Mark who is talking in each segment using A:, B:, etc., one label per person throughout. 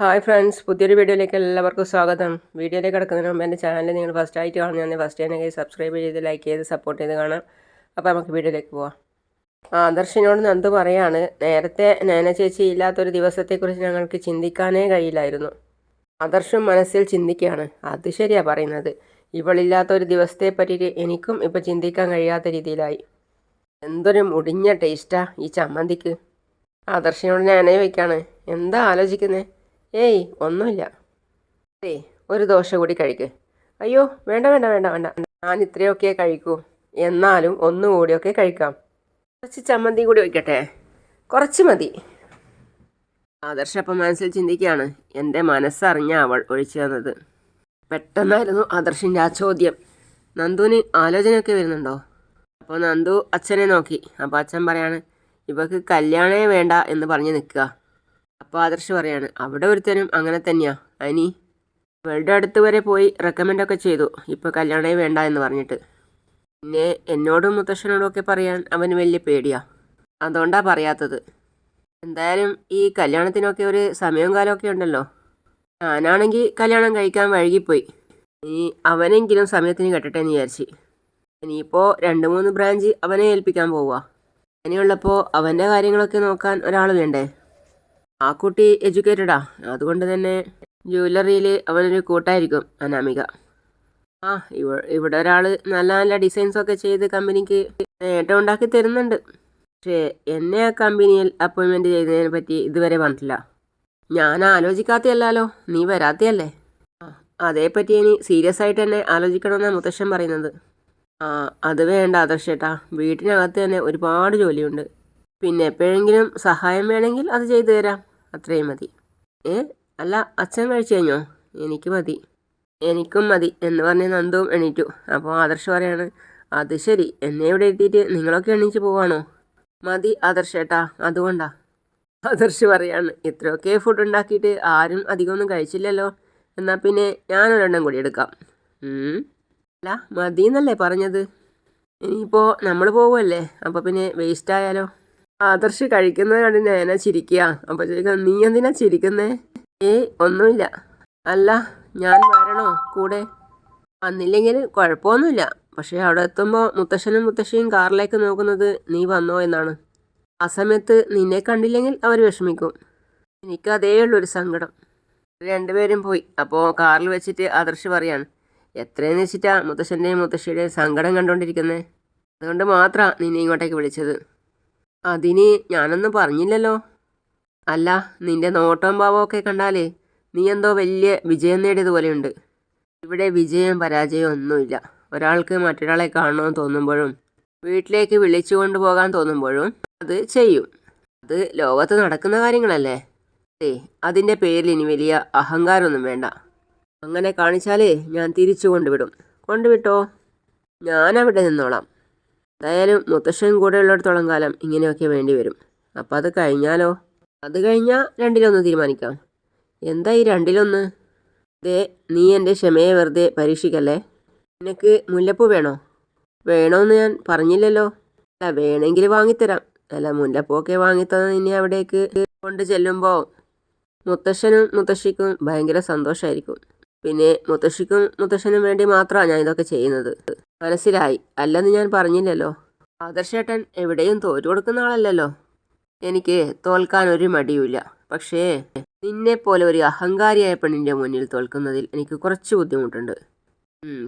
A: Hi friends പുതിയൊരു വീഡിയോയിലേക്ക് എല്ലാവർക്കും സ്വാഗതം. വീഡിയോയിലേക്ക് കിടക്കുന്നതിന് മുമ്പ് എന്റെ ചാനൽ നിങ്ങൾ ഫസ്റ്റ് ആയിട്ട് കാണുന്നതാണ് ഫസ്റ്റ് തന്നെ സബ്സ്ക്രൈബ് ചെയ്ത് ലൈക്ക് ചെയ്ത് സപ്പോർട്ട് ചെയ്ത് കാണാം. അപ്പോൾ നമുക്ക് വീഡിയോയിലേക്ക് പോവാം. ആദർശിനോട് നന്ദു പറയാണ്. നേരത്തെ നേന ചേച്ചി ഇല്ലാത്തൊരു ദിവസത്തെക്കുറിച്ച് ഞങ്ങൾക്ക് ചിന്തിക്കാനേ കഴിയില്ലായിരുന്നു. ആദർശം മനസ്സിൽ ചിന്തിക്കുകയാണ്. അത് ശരിയാണ് പറയുന്നത്. ഇവളില്ലാത്തൊരു ദിവസത്തെ പറ്റിയിട്ട് എനിക്കും ഇപ്പോൾ ചിന്തിക്കാൻ കഴിയാത്ത രീതിയിലായി. എന്തൊരു മുടിഞ്ഞ ടേസ്റ്റാ ഈ ചമ്മന്തിക്ക്. ആദർശിനോട് ഞാനേ വയ്ക്കാണ്. എന്താ ആലോചിക്കുന്നേ? ഏയ് ഒന്നുമില്ല. ഏയ് ഒരു ദോശ കൂടി കഴിക്ക്. അയ്യോ വേണ്ട വേണ്ട വേണ്ട വേണ്ട. ഞാൻ ഇത്രയൊക്കെ കഴിക്കൂ. എന്നാലും ഒന്നുകൂടിയൊക്കെ കഴിക്കാം. കുറച്ച് ചമ്മന്തി കൂടി വയ്ക്കട്ടെ കുറച്ച് മതി. ആദർശ അപ്പം മനസ്സിൽ ചിന്തിക്കുകയാണ് എന്റെ മനസ്സറിഞ്ഞ അവൾ ഒഴിച്ചു തന്നത്. പെട്ടെന്നായിരുന്നു ആദർശിന്റെ ആ ചോദ്യം. നന്ദുവിന് ആലോചനയൊക്കെ വരുന്നുണ്ടോ? അപ്പോൾ നന്ദു അച്ഛനെ നോക്കി. അപ്പോൾ അച്ഛൻ പറയാണ് ഇവക്ക് കല്യാണമേ വേണ്ട എന്ന് പറഞ്ഞ് നിൽക്കുക. അപ്പോൾ ആദർശ് പറയാണ് അവിടെ ഒരുത്തനും അങ്ങനെ തന്നെയാ. അനി ഇവളുടെ അടുത്ത് വരെ പോയി റെക്കമെൻഡൊക്കെ ചെയ്തു. ഇപ്പോൾ കല്യാണമേ വേണ്ട എന്ന് പറഞ്ഞിട്ട്. പിന്നെ എന്നോടും മുത്തശ്ശനോടും ഒക്കെ പറയാൻ അവന് വലിയ പേടിയാ. അതുകൊണ്ടാ പറയാത്തത്. എന്തായാലും ഈ കല്യാണത്തിനൊക്കെ ഒരു സമയവും കാലമൊക്കെ ഉണ്ടല്ലോ. ഞാനാണെങ്കിൽ കല്യാണം കഴിക്കാൻ വഴുകിപ്പോയി. ഇനി അവനെങ്കിലും സമയത്തിന് കെട്ടട്ടെ എന്ന് വിചാരിച്ച്. ഇനിയിപ്പോൾ രണ്ട് മൂന്ന് ബ്രാഞ്ച് അവനെ ഏൽപ്പിക്കാൻ പോവുക. അങ്ങനെയുള്ളപ്പോൾ അവന്റെ കാര്യങ്ങളൊക്കെ നോക്കാൻ ഒരാൾ വേണ്ടേ? ആ കുട്ടി എഡ്യൂക്കേറ്റഡാ. അതുകൊണ്ട് തന്നെ ജ്വല്ലറിയിൽ അവനൊരു കൂട്ടായിരിക്കും അനാമിക. ആ ഇവ ഇവിടെ ഒരാൾ നല്ല നല്ല ഡിസൈൻസൊക്കെ ചെയ്ത് കമ്പനിക്ക് നേട്ടം ഉണ്ടാക്കി തരുന്നുണ്ട്. പക്ഷേ എന്നെ ആ കമ്പനിയിൽ അപ്പോയിൻമെന്റ് ചെയ്തതിനെ പറ്റി ഇതുവരെ പറഞ്ഞിട്ടില്ല. ഞാൻ ആലോചിക്കാത്തയല്ലോ നീ വരാത്തയല്ലേ? അതേപ്പറ്റി ഇനി സീരിയസ് ആയിട്ട് തന്നെ ആലോചിക്കണമെന്നാണ് മുത്തശ്ശൻ പറയുന്നത്. ആ അത് വേണ്ട ആദർശേട്ടാ. വീട്ടിനകത്ത് തന്നെ ഒരുപാട് ജോലിയുണ്ട്. പിന്നെ എപ്പോഴെങ്കിലും സഹായം വേണമെങ്കിൽ അത് ചെയ്തു തരാം. അത്രയും മതി. ഏ? അല്ല അച്ഛൻ കഴിച്ചു കഴിഞ്ഞോ? എനിക്ക് മതി. എനിക്കും മതി എന്ന് പറഞ്ഞ് നന്ദവും എണീറ്റു. അപ്പോൾ ആദർശ് പറയാണ് അത് ശരി. എന്നെ ഇവിടെ എത്തിയിട്ട് നിങ്ങളൊക്കെ എണീച്ച് പോവാണോ? മതി ആദർശേട്ടാ അതുകൊണ്ടാ. ആദർശ് പറയാണ് ഇത്രയൊക്കെ ഫുഡ് ഉണ്ടാക്കിയിട്ട് ആരും അധികമൊന്നും കഴിച്ചില്ലല്ലോ. എന്നാൽ പിന്നെ ഞാനൊരെണ്ണം കൂടി എടുക്കാം. അല്ല മതി എന്നല്ലേ പറഞ്ഞത്. ഇനിയിപ്പോൾ നമ്മൾ പോവുമല്ലേ അപ്പോൾ പിന്നെ വേസ്റ്റ് ആയാലോ? ആദർശ് കഴിക്കുന്നത് കണ്ട് ഞാനാ ചിരിക്കുക അപ്പോൾ ചോദിക്കാം നീ എന്തിനാ ചിരിക്കുന്നേ? ഏയ് ഒന്നുമില്ല. അല്ല ഞാൻ വരണോ? കൂടെ? വന്നില്ലെങ്കിൽ കുഴപ്പമൊന്നുമില്ല. പക്ഷേ അവിടെ എത്തുമ്പോൾ മുത്തശ്ശനും മുത്തശ്ശിയും കാറിലേക്ക് നോക്കുന്നത് നീ വന്നോ എന്നാണ്. ആ സമയത്ത് നിന്നെ കണ്ടില്ലെങ്കിൽ അവർ വിഷമിക്കും. എനിക്ക് അതേ ഉള്ളൊരു സങ്കടം. രണ്ടുപേരും പോയി. അപ്പോൾ കാറിൽ വെച്ചിട്ട് ആദർശ് പറയാണ് എത്രയെന്ന് വെച്ചിട്ടാ മുത്തശ്ശന്റെയും മുത്തശ്ശിയുടെയും സങ്കടം കണ്ടുകൊണ്ടിരിക്കുന്നത് അതുകൊണ്ട് മാത്രമാണ് നിന്നെ ഇങ്ങോട്ടേക്ക് വിളിച്ചത്. അതിന് ഞാനൊന്നും പറഞ്ഞില്ലല്ലോ. അല്ല നിന്റെ നോട്ടവും ഭാവമൊക്കെ കണ്ടാലേ നീ എന്തോ വലിയ വിജയം നേടിയതുപോലെയുണ്ട്. ഇവിടെ വിജയം പരാജയം ഒന്നുമില്ല. ഒരാൾക്ക് മറ്റൊരാളെ കാണണമെന്ന് തോന്നുമ്പോഴും വീട്ടിലേക്ക് വിളിച്ചു കൊണ്ടുപോകാൻ തോന്നുമ്പോഴും അത് ചെയ്യും. അത് ലോകത്ത് നടക്കുന്ന കാര്യങ്ങളല്ലേ? ഏ അതിന്റെ പേരിൽ ഇനി വലിയ അഹങ്കാരമൊന്നും വേണ്ട. അങ്ങനെ കാണിച്ചാലേ ഞാൻ തിരിച്ചു കൊണ്ടുവിടും. കൊണ്ടുവിട്ടോ? ഞാൻ അവിടെ നിന്നോളാം. എന്തായാലും മുത്തശ്ശൻ കൂടെ ഉള്ളിടത്തോളം കാലം ഇങ്ങനെയൊക്കെ വേണ്ടി വരും. അപ്പോൾ അത് കഴിഞ്ഞാലോ? അത് കഴിഞ്ഞാൽ രണ്ടിലൊന്ന് തീരുമാനിക്കാം. എന്താ ഈ രണ്ടിലൊന്ന്? ദേ നീ എന്റെ ക്ഷമയെ വെറുതെ പരീക്ഷിക്കല്ലേ? നിനക്ക് മുല്ലപ്പൂ വേണോ? വേണോന്ന് ഞാൻ പറഞ്ഞില്ലല്ലോ. അല്ല വേണമെങ്കിൽ വാങ്ങിത്തരാം. അല്ല മുല്ലപ്പൂക്കെ വാങ്ങിത്തന്ന ഇനി അവിടേക്ക് കൊണ്ട് ചെല്ലുമ്പോൾ മുത്തശ്ശനും മുത്തശ്ശിക്കും ഭയങ്കര സന്തോഷമായിരിക്കും പിന്നെ മുത്തശ്ശിക്കും മുത്തശ്ശനും വേണ്ടി മാത്രമാണ് ഞാൻ ഇതൊക്കെ ചെയ്യുന്നത്. മനസ്സിലായി. അല്ലെന്ന് ഞാൻ പറഞ്ഞില്ലല്ലോ. ആദർശേട്ടൻ എവിടെയും തോറ്റു കൊടുക്കുന്ന ആളല്ലല്ലോ. എനിക്ക് തോൽക്കാൻ ഒരു മടിയുമില്ല. പക്ഷേ നിന്നെ പോലെ ഒരു അഹങ്കാരിയായ പെണ്ണിന്റെ മുന്നിൽ തോൽക്കുന്നതിൽ എനിക്ക് കുറച്ച് ബുദ്ധിമുട്ടുണ്ട്.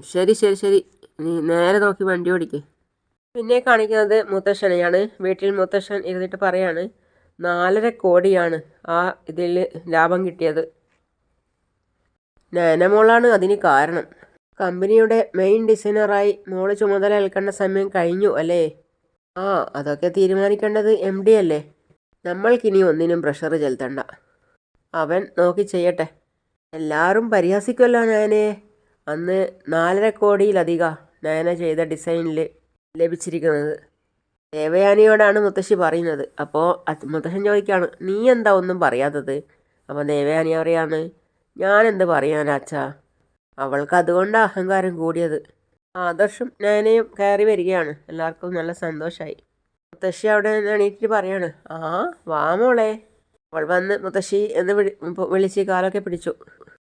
A: ശരി ശരി ശരി. നീ നേരെ നോക്കി വണ്ടി ഓടിക്കേ. പിന്നെ കാണിക്കുന്നത് മുത്തശ്ശനെയാണ് വീട്ടിൽ മുത്തശ്ശൻ ഇരുന്നിട്ട് പറയാണ് നാലര കോടിയാണ് ആ ഇതിൽ ലാഭം കിട്ടിയത്. നാനമോളാണ് അതിന് കാരണം. കമ്പനിയുടെ മെയിൻ ഡിസൈനറായി മോൾ ചുമതല ഏൽക്കേണ്ട സമയം കഴിഞ്ഞു അല്ലേ? ആ അതൊക്കെ തീരുമാനിക്കേണ്ടത് എം ഡി അല്ലേ? നമ്മൾക്കിനി ഒന്നിനും പ്രഷർ ചെലുത്തണ്ട. അവൻ നോക്കി ചെയ്യട്ടെ. എല്ലാവരും പരിഹസിക്കുമല്ലോ നയനെ. അന്ന് നാലര കോടിയിലധികം നയന ചെയ്ത ഡിസൈനിൽ ലഭിച്ചിരിക്കുന്നത്. ദേവയാനിയോടാണ് മുത്തശ്ശി പറയുന്നത്. അപ്പോൾ മുത്തശ്ശൻ ചോദിക്കുകയാണ് നീ എന്താ ഒന്നും പറയാത്തത്? അപ്പോൾ ദേവയാനി പറയാണ് ഞാൻ എന്ത് പറയാനാ അച്ഛാ അവൾക്ക് അതുകൊണ്ട് അഹങ്കാരം കൂടിയത്. ആദർശം നയനയും കയറി വരികയാണ്. എല്ലാവർക്കും നല്ല സന്തോഷമായി മുത്തശ്ശി അവിടെ നിന്ന് എണീറ്റിട്ട് പറയാണ് ആ വാ മോളെ. അവൾ വന്ന് മുത്തശ്ശി എന്ന് വിളി വിളിച്ച് കാലൊക്കെ പിടിച്ചു.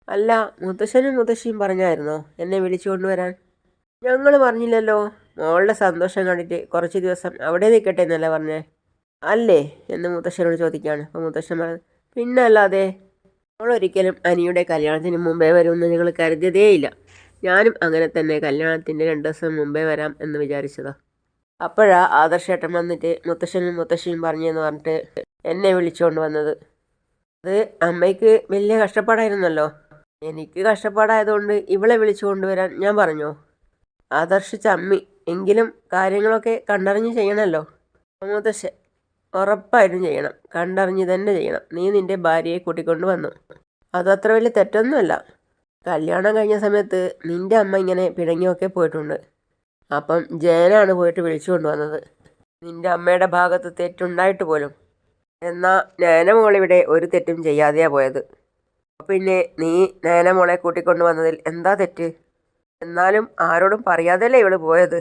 A: അല്ല മുത്തശ്ശനും മുത്തശ്ശിയും പറഞ്ഞായിരുന്നോ? എന്നെ വിളിച്ചു കൊണ്ടുവരാൻ? ഞങ്ങൾ പറഞ്ഞില്ലല്ലോ. മോളുടെ സന്തോഷം കണ്ടിട്ട് കുറച്ച് ദിവസം അവിടെ നിൽക്കട്ടെ എന്നല്ലേ പറഞ്ഞേ? അല്ലേ? എന്ന് മുത്തശ്ശനോട് ചോദിക്കുകയാണ് അപ്പോൾ മുത്തശ്ശൻ പറഞ്ഞു പിന്നെ ഒരിക്കലും അനിയുടെ കല്യാണത്തിന് മുമ്പേ വരുമെന്ന് ഞങ്ങൾ കരുതിയതേയില്ല. ഞാനും അങ്ങനെ തന്നെ കല്യാണത്തിന്റെ രണ്ട് ദിവസം മുമ്പേ വരാം എന്ന് വിചാരിച്ചതാ. അപ്പോഴാ ആദർശേട്ടൻ വന്നിട്ട് മുത്തശ്ശനും മുത്തശ്ശിയും പറഞ്ഞെന്ന് പറഞ്ഞിട്ട് എന്നെ വിളിച്ചുകൊണ്ട് വന്നത്. അത് അമ്മയ്ക്ക് വലിയ കഷ്ടപ്പാടായിരുന്നല്ലോ. എനിക്ക് കഷ്ടപ്പാടായതുകൊണ്ട് ഇവളെ വിളിച്ചു കൊണ്ടുവരാൻ ഞാൻ പറഞ്ഞോ? ആദർശിച്ച അമ്മി എങ്കിലും കാര്യങ്ങളൊക്കെ കണ്ടറിഞ്ഞ് ചെയ്യണമല്ലോ മുത്തശ്ശൻ ഉറപ്പായിട്ടും ചെയ്യണം. കണ്ടറിഞ്ഞ് തന്നെ ചെയ്യണം. നീ നിന്റെ ഭാര്യയെ കൂട്ടിക്കൊണ്ട് വന്നു. അതത്ര വലിയ തെറ്റൊന്നുമല്ല. കല്യാണം കഴിഞ്ഞ സമയത്ത് നിന്റെ അമ്മ ഇങ്ങനെ പിണങ്ങിയൊക്കെ പോയിട്ടുണ്ട്. അപ്പം ജയനാണ് പോയിട്ട് വിളിച്ചു കൊണ്ടുവന്നത്. നിന്റെ അമ്മയുടെ ഭാഗത്ത് തെറ്റുണ്ടായിട്ട് പോലും. എന്നാൽ നയനമോളിവിടെ ഒരു തെറ്റും ചെയ്യാതെയാണ് പോയത്. പിന്നെ നീ നയനമോളെ കൂട്ടിക്കൊണ്ടു വന്നതിൽ എന്താ തെറ്റ്? എന്നാലും ആരോടും പറയാതെയല്ലേ ഇവൾ പോയത്?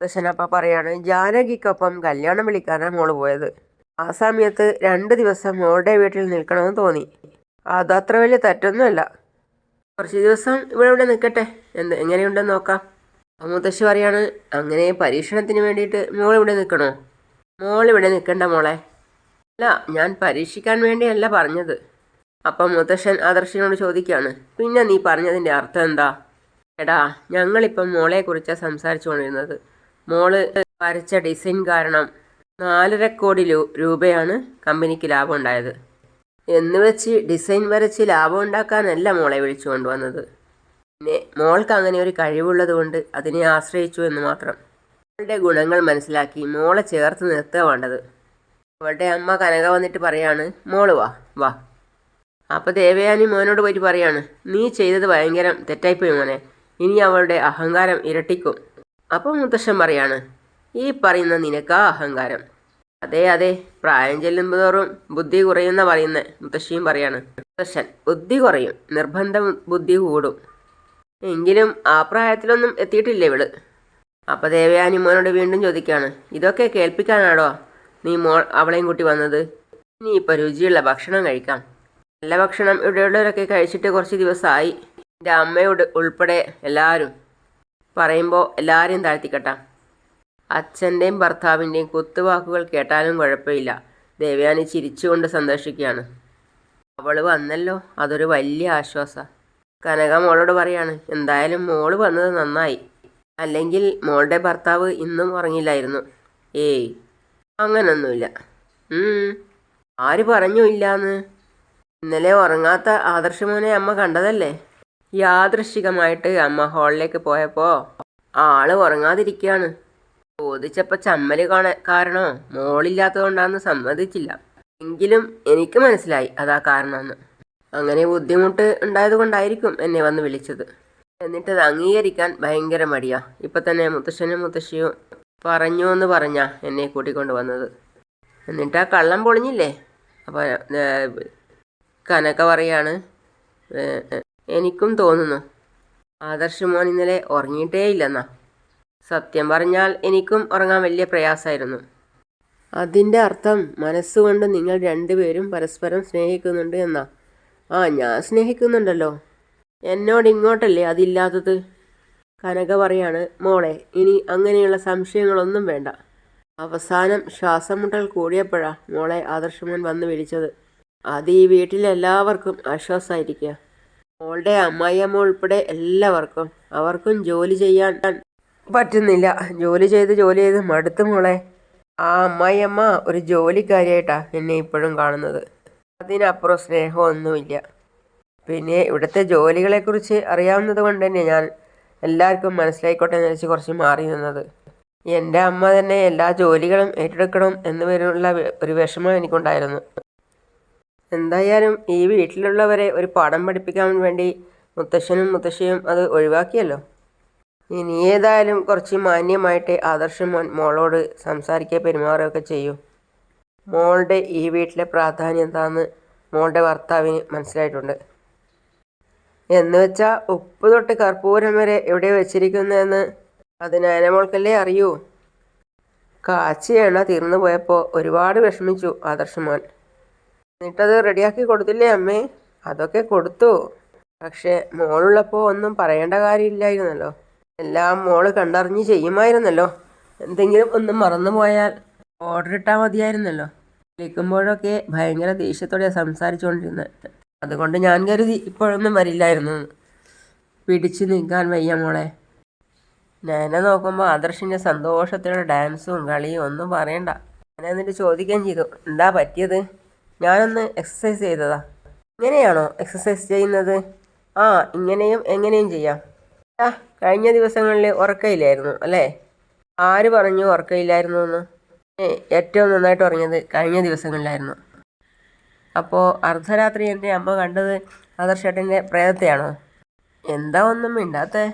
A: ദശനപ്പ പറയാണ് ജാനകിക്കൊപ്പം കല്യാണം വിളിക്കാനാണ് മോൾ പോയത്. ആ സമയത്ത് രണ്ട് ദിവസം മോളുടെ വീട്ടിൽ നിൽക്കണമെന്ന് തോന്നി. അതത്ര വലിയ തെറ്റൊന്നുമല്ല. കുറച്ച് ദിവസം ഇവിടെ ഇവിടെ നിൽക്കട്ടെ. എന്ത് എങ്ങനെയുണ്ടെന്ന് നോക്കാം. അമ്മൂത്തശ്ശി മുത്തശ്ശി പറയാണ് അങ്ങനെ പരീക്ഷണത്തിന് വേണ്ടിയിട്ട് മോൾ ഇവിടെ നിൽക്കണോ? മോൾ ഇവിടെ നിൽക്കണ്ട മോളെ. അല്ല ഞാൻ പരീക്ഷിക്കാൻ വേണ്ടിയല്ല പറഞ്ഞത്. അപ്പം മുത്തശ്ശൻ ആദർശിനോട് ചോദിക്കുകയാണ് പിന്നെ നീ പറഞ്ഞതിന്റെ അർത്ഥം എന്താ? എടാ ഞങ്ങളിപ്പം മോളെക്കുറിച്ചാണ് സംസാരിച്ചു കൊണ്ടിരുന്നത് മോൾ വരച്ച ഡിസൈൻ കാരണം നാലര കോടി രൂപയാണ് കമ്പനിക്ക് ലാഭം ഉണ്ടായത് എന്ന് വെച്ച് ഡിസൈൻ വരച്ച് ലാഭം ഉണ്ടാക്കാനല്ല മോളെ വിളിച്ചു കൊണ്ടുവന്നത്. പിന്നെ മോൾക്ക് അങ്ങനെ ഒരു കഴിവുള്ളത് കൊണ്ട് അതിനെ ആശ്രയിച്ചു എന്ന് മാത്രം. അവളുടെ ഗുണങ്ങൾ മനസ്സിലാക്കി മോളെ ചേർത്ത് നിർത്തുക വേണ്ടത്. അവളുടെ അമ്മ കനക വന്നിട്ട് പറയാണ് മോൾ വാ വാ. അപ്പോൾ ദേവയാനി മോനോട് പോയിട്ട് പറയാണ് നീ ചെയ്തത് ഭയങ്കരം തെറ്റായിപ്പോയി മോനെ. ഇനി അവളുടെ അഹങ്കാരം ഇരട്ടിക്കും. അപ്പോൾ മുത്തശ്ശൻ പറയാണ് ഈ പറയുന്ന നിനക്കാ അഹങ്കാരം. അതെ അതെ പ്രായം ചെല്ലുമ്പോഴും ബുദ്ധി കുറയുന്ന പറയുന്നത് മുത്തശ്ശിയും പറയാണ് മുത്തശ്ശൻ ബുദ്ധി കുറയും നിർബന്ധ ബുദ്ധി കൂടും. എങ്കിലും ആ പ്രായത്തിലൊന്നും എത്തിയിട്ടില്ല ഇവൾ? അപ്പോൾ ദേവയാനി മോനോട് വീണ്ടും ചോദിക്കുകയാണ് ഇതൊക്കെ കേൾപ്പിക്കാനാണോ നീ മോൾ അവളെയും കൂട്ടി വന്നത്? ഇനി ഇപ്പോൾ രുചിയുള്ള ഭക്ഷണം കഴിക്കാം. നല്ല ഭക്ഷണം ഇവിടെയുള്ളവരൊക്കെ കഴിച്ചിട്ട് കുറച്ച് ദിവസമായി. എന്റെ അമ്മയോട് ഉൾപ്പെടെ എല്ലാവരും പറയുമ്പോൾ എല്ലാവരെയും താഴ്ത്തിക്കട്ടാം. അച്ഛന്റെയും ഭർത്താവിന്റെയും കുത്തുവാക്കുകൾ കേട്ടാലും കുഴപ്പമില്ല. ദേവയാനി ചിരിച്ചുകൊണ്ട് സന്തോഷിക്കുകയാണ്. അവൾ വന്നല്ലോ അതൊരു വലിയ ആശ്വാസ. കനക മോളോട് പറയാണ് എന്തായാലും മോൾ വന്നത് നന്നായി. അല്ലെങ്കിൽ മോളുടെ ഭർത്താവ് ഇന്നും ഉറങ്ങില്ലായിരുന്നു. ഏയ് അങ്ങനൊന്നുമില്ല. ആര് പറഞ്ഞു ഇല്ലാന്ന്. ഇന്നലെ ഉറങ്ങാത്ത ആദർശമോനെ അമ്മ കണ്ടതല്ലേ? യാദൃശികമായിട്ട് അമ്മ ഹാളിലേക്ക് പോയപ്പോൾ ആൾ ഉറങ്ങാതിരിക്കുകയാണ് ചോദിച്ചപ്പോൾ ചമ്മൽ കാണ കാരണോ? മോളില്ലാത്തതുകൊണ്ടാന്ന് സമ്മതിച്ചില്ല. എങ്കിലും എനിക്ക് മനസ്സിലായി അതാ കാരണമെന്ന്. അങ്ങനെ ബുദ്ധിമുട്ട് ഉണ്ടായത് കൊണ്ടായിരിക്കും എന്നെ വന്ന് വിളിച്ചത്. എന്നിട്ടത് അംഗീകരിക്കാൻ ഭയങ്കര മടിയാ. ഇപ്പം തന്നെ മുത്തശ്ശനും മുത്തശ്ശിയും പറഞ്ഞു എന്ന് പറഞ്ഞാ എന്നെ കൂട്ടിക്കൊണ്ട് വന്നത്. എന്നിട്ട് ആ കള്ളം പൊളിഞ്ഞില്ലേ? അപ്പോൾ കനക്ക പറയാണ് എനിക്കും തോന്നുന്നു. ആദർശ് മോൻ ഇന്നലെ ഉറങ്ങിയിട്ടേ ഇല്ലെന്നാ സത്യം പറഞ്ഞാൽ എനിക്കും ഉറങ്ങാൻ വലിയ പ്രയാസമായിരുന്നു. അതിന്റെ അർത്ഥം മനസ്സുകൊണ്ട് നിങ്ങൾ രണ്ടുപേരും പരസ്പരം സ്നേഹിക്കുന്നുണ്ട് എന്നാ. ആ ഞാൻ സ്നേഹിക്കുന്നുണ്ടല്ലോ. എന്നോട് ഇങ്ങോട്ടല്ലേ അതില്ലാത്തത്? കനക പറയാണ് മോളെ ഇനി അങ്ങനെയുള്ള സംശയങ്ങളൊന്നും വേണ്ട. അവസാനം ശ്വാസം മുട്ടൽ കൂടിയപ്പോഴാ മോളെ ആദർശമോൻ വന്ന് വിളിച്ചത്. അത് ഈ വീട്ടിലെല്ലാവർക്കും ആശ്വാസമായിരിക്കുക മോളുടെ അമ്മായിയമ്മ ഉൾപ്പെടെ എല്ലാവർക്കും അവർക്കും ജോലി ചെയ്യാൻ പറ്റുന്നില്ല. ജോലി ചെയ്ത് ജോലി ചെയ്ത് മടുത്തു മോളെ. ആ അമ്മായിയമ്മ ഒരു ജോലിക്കാരിയായിട്ടാണ് എന്നെ ഇപ്പോഴും കാണുന്നത്. അതിനപ്പുറം സ്നേഹമൊന്നുമില്ല. പിന്നെ ഇവിടുത്തെ ജോലികളെക്കുറിച്ച് അറിയാവുന്നത് കൊണ്ട് തന്നെ ഞാൻ എല്ലാവർക്കും മനസ്സിലായിക്കോട്ടെ എന്ന് വെച്ച് കുറച്ച് മാറി നിന്നത്. എന്റെ അമ്മ തന്നെ എല്ലാ ജോലികളും ഏറ്റെടുക്കണം എന്ന് വരുള്ള ഒരു വിഷമം എനിക്കുണ്ടായിരുന്നു. എന്തായാലും ഈ വീട്ടിലുള്ളവരെ ഒരു പാഠം പഠിപ്പിക്കാൻ വേണ്ടി മുത്തശ്ശനും മുത്തശ്ശിയും അത് ഒഴിവാക്കിയല്ലോ. ഇനി ഏതായാലും കുറച്ച് മാന്യമായിട്ട് ആദർശം മോൻ മോളോട് സംസാരിക്കുക പെരുമാറുകയൊക്കെ ചെയ്യൂ. മോളുടെ ഈ വീട്ടിലെ പ്രാധാന്യം എന്താണെന്ന് മോളുടെ ഭർത്താവിന് മനസ്സിലായിട്ടുണ്ട്. എന്ന് വെച്ചാൽ ഉപ്പ് തൊട്ട് കർപ്പൂരം വരെ എവിടെ വെച്ചിരിക്കുന്നതെന്ന് അതിനായ മോൾക്കല്ലേ അറിയൂ. കാച്ചി എണ്ണ തീർന്നു പോയപ്പോൾ ഒരുപാട് വിഷമിച്ചു ആദർശമോൻ എന്നിട്ടത് റെഡിയാക്കി കൊടുത്തില്ലേ അമ്മേ? അതൊക്കെ കൊടുത്തു. പക്ഷേ മോളുള്ളപ്പോൾ ഒന്നും പറയേണ്ട കാര്യമില്ലായിരുന്നല്ലോ. എല്ലാം മോൾ കണ്ടറിഞ്ഞ് ചെയ്യുമായിരുന്നല്ലോ. എന്തെങ്കിലും ഒന്നും മറന്നു പോയാൽ ഓർഡർ ഇട്ടാൽ മതിയായിരുന്നല്ലോ. വിളിക്കുമ്പോഴൊക്കെ ഭയങ്കര ദേഷ്യത്തോടെ സംസാരിച്ചുകൊണ്ടിരുന്നത് അതുകൊണ്ട് ഞാൻ കരുതി ഇപ്പോഴൊന്നും വരില്ലായിരുന്നു. പിടിച്ചു നിൽക്കാൻ വയ്യ മോളെ. ഞാനെ നോക്കുമ്പോൾ ആദർശിന്റെ സന്തോഷത്തിലുള്ള ഡാൻസും കളിയും ഒന്നും പറയണ്ട. ഞാൻ എന്നിട്ട് ചോദിക്കുകയും ചെയ്തു. എന്താ പറ്റിയത്? ഞാനൊന്ന് എക്സസൈസ് ചെയ്തതാ. ഇങ്ങനെയാണോ എക്സസൈസ് ചെയ്യുന്നത്? ആ ഇങ്ങനെയും എങ്ങനെയും ചെയ്യാം. ആ കഴിഞ്ഞ ദിവസങ്ങളിൽ ഉറക്കയില്ലായിരുന്നു അല്ലേ? ആര് പറഞ്ഞു ഉറക്കയില്ലായിരുന്നു എന്ന് ഏറ്റവും നന്നായിട്ട് ഉറങ്ങിയത് കഴിഞ്ഞ ദിവസങ്ങളിലായിരുന്നു. അപ്പോൾ അർദ്ധരാത്രി എന്റെ അമ്മ കണ്ടത് ആദർശേട്ടന്റെ പ്രേതത്തെയാണോ? എന്താ ഒന്നും മിണ്ടാത്തേ?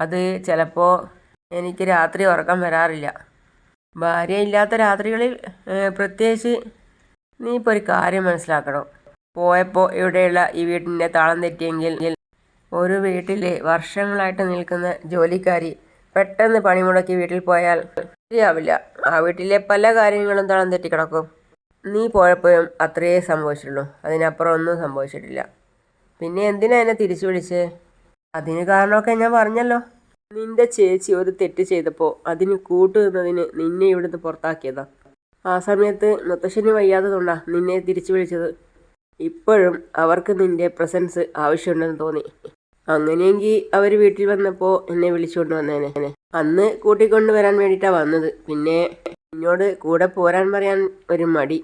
A: അത് ചിലപ്പോൾ എനിക്ക് രാത്രി ഉറക്കം വരാറില്ല. ഭാര്യ ഇല്ലാത്ത രാത്രികളിൽ പ്രത്യേകിച്ച് നീ ഇപ്പോൾ ഒരു കാര്യം മനസ്സിലാക്കണം. പോയപ്പോൾ ഇവിടെയുള്ള ഈ വീട്ടിന്റെ താളം തെറ്റിയെങ്കിൽ ഒരു വീട്ടിൽ വർഷങ്ങളായിട്ട് നിൽക്കുന്ന ജോലിക്കാരി പെട്ടെന്ന് പണിമുടക്കി വീട്ടിൽ പോയാൽ ശരിയാവില്ല. ആ വീട്ടിലെ പല കാര്യങ്ങളും താളം തെറ്റിക്കിടക്കും. നീ പോയപ്പോഴും അത്രയേ സംഭവിച്ചിട്ടുള്ളൂ. അതിനപ്പുറം ഒന്നും സംഭവിച്ചിട്ടില്ല. പിന്നെ എന്തിനാ എന്നെ തിരിച്ചു വിളിച്ച്? അതിന് കാരണമൊക്കെ ഞാൻ പറഞ്ഞല്ലോ. നിന്റെ ചേച്ചി ഒരു തെറ്റ് ചെയ്തപ്പോൾ അതിന് കൂട്ടു നിന്നതിന് നിന്നെ ഇവിടുന്ന് പുറത്താക്കിയതാ. ആ സമയത്ത് മുത്തശ്ശന് വയ്യാത്തതുകൊണ്ടാ നിന്നെ തിരിച്ചു വിളിച്ചത്. ഇപ്പോഴും അവർക്ക് നിന്റെ പ്രസൻസ് ആവശ്യമുണ്ടെന്ന് തോന്നി. അങ്ങനെയെങ്കിൽ അവർ വീട്ടിൽ വന്നപ്പോൾ എന്നെ വിളിച്ചുകൊണ്ട് വന്നേനെ. അന്ന് കൂട്ടിക്കൊണ്ട് വരാൻ വേണ്ടിയിട്ടാണ് വന്നത്. പിന്നെ എന്നോട് കൂടെ പോരാൻ പറയാൻ ഒരു മടി.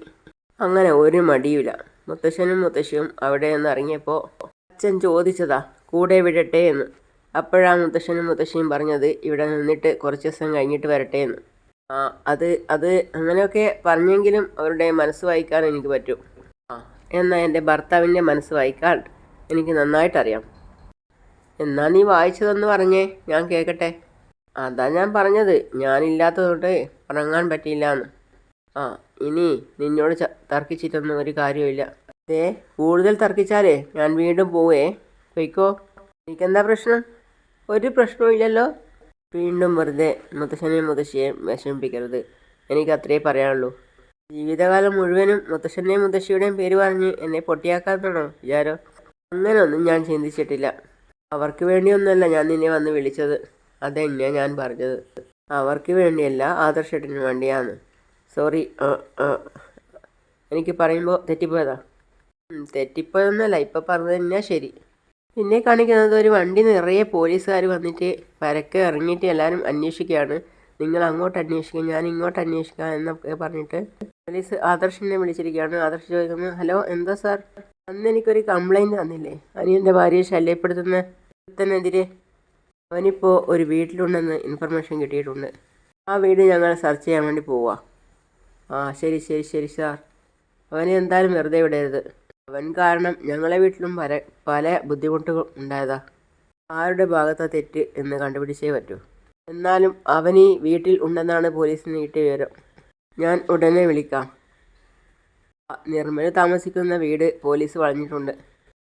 A: അങ്ങനെ ഒരു മടിയില്ല മുത്തശ്ശനും മുത്തശ്ശിയും അവിടെ നിന്ന് ഇറങ്ങിയപ്പോൾ അച്ഛൻ ചോദിച്ചതാ കൂടെ വിടട്ടെ എന്ന്. അപ്പോഴാണ് മുത്തശ്ശനും മുത്തശ്ശിയും പറഞ്ഞത് ഇവിടെ നിന്നിട്ട് കുറച്ച് ദിവസം കഴിഞ്ഞിട്ട് വരട്ടെ എന്ന്. അത് അത് അങ്ങനെയൊക്കെ പറഞ്ഞെങ്കിലും അവരുടെ മനസ്സ് വായിക്കാൻ എനിക്ക് പറ്റും. ആ എന്നാൽ എന്റെ ഭർത്താവിന്റെ മനസ്സ് വായിക്കാൻ എനിക്ക് നന്നായിട്ടറിയാം. എന്നാ നീ വായിച്ചതെന്ന് പറഞ്ഞേ ഞാൻ കേൾക്കട്ടെ അതാ ഞാൻ പറഞ്ഞത് ഞാനില്ലാത്തതുകൊണ്ട് ഉറങ്ങാൻ പറ്റിയില്ല എന്ന് ആ ഇനി നിന്നോട് തർക്കിച്ചിട്ടൊന്നും ഒരു കാര്യമില്ല ദേ കൂടുതൽ തർക്കിച്ചാലേ ഞാൻ വീണ്ടും പോവേ. പൊയ്ക്കോ. എനിക്കെന്താ പ്രശ്നം? ഒരു പ്രശ്നവും ഇല്ലല്ലോ വീണ്ടും വെറുതെ മുത്തശ്ശനെയും മുത്തശ്ശിയെയും വിഷമിപ്പിക്കരുത്. എനിക്ക് അത്രേ പറയാനുള്ളൂ. ജീവിതകാലം മുഴുവനും മുത്തശ്ശന്റെയും മുത്തശ്ശിയുടെയും പേര് പറഞ്ഞ് എന്നെ പൊട്ടിയാക്കാത്തതാണോ? വിചാരം? അങ്ങനെയൊന്നും ഞാൻ ചിന്തിച്ചിട്ടില്ല. അവർക്ക് വേണ്ടിയൊന്നുമല്ല ഞാൻ നിന്നെ വന്ന് വിളിച്ചത്. അതെന്നെ ഞാൻ പറഞ്ഞത്? അവർക്ക് വേണ്ടിയല്ല ആദർശേട്ടന് വേണ്ടിയാണ്. സോറി എനിക്ക് പറയുമ്പോൾ തെറ്റിപ്പോയതാ? തെറ്റിപ്പോയതൊന്നുമല്ല ഇപ്പം പറഞ്ഞത് തന്നെയാ ശരി. പിന്നെ കാണിക്കുന്നത് ഒരു വണ്ടി നിറയെ പോലീസുകാർ വന്നിട്ട് പരക്കെ ഇറങ്ങിയിട്ട് എല്ലാവരും അന്വേഷിക്കുകയാണ്. നിങ്ങൾ അങ്ങോട്ട് അന്വേഷിക്കുക ഞാൻ ഇങ്ങോട്ട് അന്വേഷിക്കാം എന്നൊക്കെ പറഞ്ഞിട്ട് പോലീസ് ആദർശിനെ വിളിച്ചിരിക്കുകയാണ്. ആദർശ് ചോദിക്കുന്നു ഹലോ എന്താ സാർ? അന്ന് എനിക്കൊരു കംപ്ലൈന്റ് തന്നില്ലേ? അനിയന്റെ ഭാര്യയെ ശല്യപ്പെടുത്തുന്ന ഒരുത്തനെതിരെ അവനിപ്പോൾ ഒരു വീട്ടിലുണ്ടെന്ന് ഇൻഫർമേഷൻ കിട്ടിയിട്ടുണ്ട്. ആ വീട് ഞങ്ങൾ സെർച്ച് ചെയ്യാൻ വേണ്ടി പോവാ. ആ ശരി ശരി ശരി സാർ. അവനെ എന്തായാലും വെറുതെ വിടരുത്. അവൻ കാരണം ഞങ്ങളെ വീട്ടിലും പല പല ബുദ്ധിമുട്ടുകൾ ഉണ്ടായതാ. ആരുടെ ഭാഗത്താ തെറ്റ് എന്ന് കണ്ടുപിടിച്ചേ പറ്റൂ. എന്നാലും അവൻ ഈ വീട്ടിൽ ഉണ്ടെന്നാണ് പോലീസിന് കിട്ടിയ വിവരം. ഞാൻ ഉടനെ വിളിക്കാം. നിർമ്മല താമസിക്കുന്ന വീട് പോലീസ് വളഞ്ഞിട്ടുണ്ട്.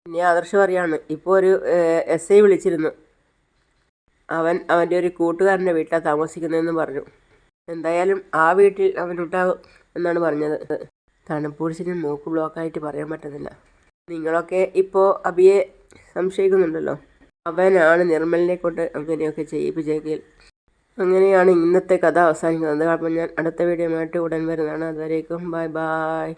A: പിന്നെ ആദർശം പറയാണ് ഇപ്പോൾ ഒരു എസ് ഐ വിളിച്ചിരുന്നു. അവൻ അവന്റെ ഒരു കൂട്ടുകാരന്റെ വീട്ടിലാണ് താമസിക്കുന്നതെന്ന് പറഞ്ഞു. എന്തായാലും ആ വീട്ടിൽ അവനുണ്ടാകും എന്നാണ് പറഞ്ഞത്. തണുപ്പൂടിച്ചിന് മൂക്ക് ബ്ലോക്കായിട്ട് പറയാൻ പറ്റുന്നില്ല നിങ്ങളൊക്കെ ഇപ്പോൾ അബിയെ സംശയിക്കുന്നുണ്ടല്ലോ. അവനാണ് നിർമ്മലിനെ കൊണ്ട് അങ്ങനെയൊക്കെ ചെയ്യിപ്പിച്ചെങ്കിൽ അങ്ങനെയാണ് ഇന്നത്തെ കഥ അവസാനിക്കുന്നത്. അപ്പോൾ ഞാൻ അടുത്ത വീഡിയോ ആയിട്ട് ഉടൻ വരുന്നതാണ്. അതുവരേക്കും ബൈ ബൈ.